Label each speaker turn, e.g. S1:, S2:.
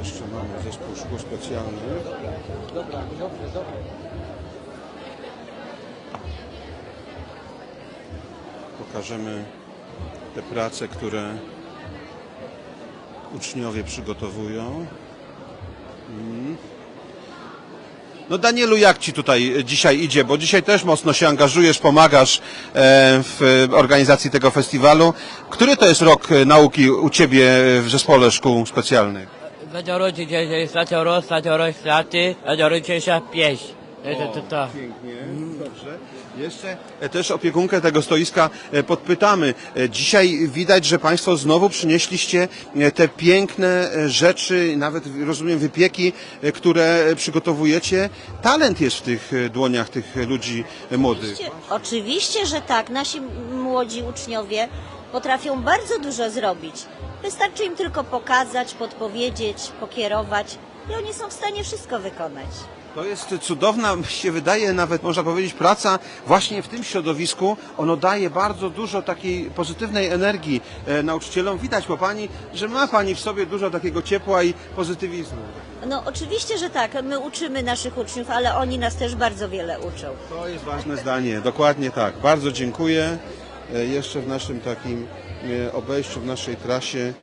S1: jeszcze mamy zespół szkół specjalnych.
S2: Dobra, dobrze, dobrze.
S1: Pokażemy te prace, które uczniowie przygotowują. Mm. No Danielu, jak Ci tutaj dzisiaj idzie? Bo dzisiaj też mocno się angażujesz, pomagasz e, w organizacji tego festiwalu. Który to jest rok e, nauki u Ciebie w zespole szkół specjalnych?
S3: Zadzioro dzisiaj zadzioro, zadzioro straty, zadzioro dzisiejsza pieśń. To, to, to.
S1: Pięknie, dobrze. Jeszcze e, też opiekunkę tego stoiska e, podpytamy. E, Dzisiaj widać, że Państwo znowu przynieśliście te piękne rzeczy, nawet rozumiem wypieki, które przygotowujecie. Talent jest w tych dłoniach tych ludzi młodych.
S4: Oczywiście, oczywiście, że tak. Nasi młodzi uczniowie potrafią bardzo dużo zrobić. Wystarczy im tylko pokazać, podpowiedzieć, pokierować i oni są w stanie wszystko wykonać.
S1: To jest cudowna, się wydaje, nawet można powiedzieć, praca właśnie w tym środowisku. Ono daje bardzo dużo takiej pozytywnej energii e, nauczycielom. Widać po Pani, że ma Pani w sobie dużo takiego ciepła i pozytywizmu.
S4: No oczywiście, że tak. My uczymy naszych uczniów, ale oni nas też bardzo wiele uczą.
S1: To jest ważne zdanie, dokładnie tak. Bardzo dziękuję. E, Jeszcze w naszym takim e, obejściu, w naszej trasie.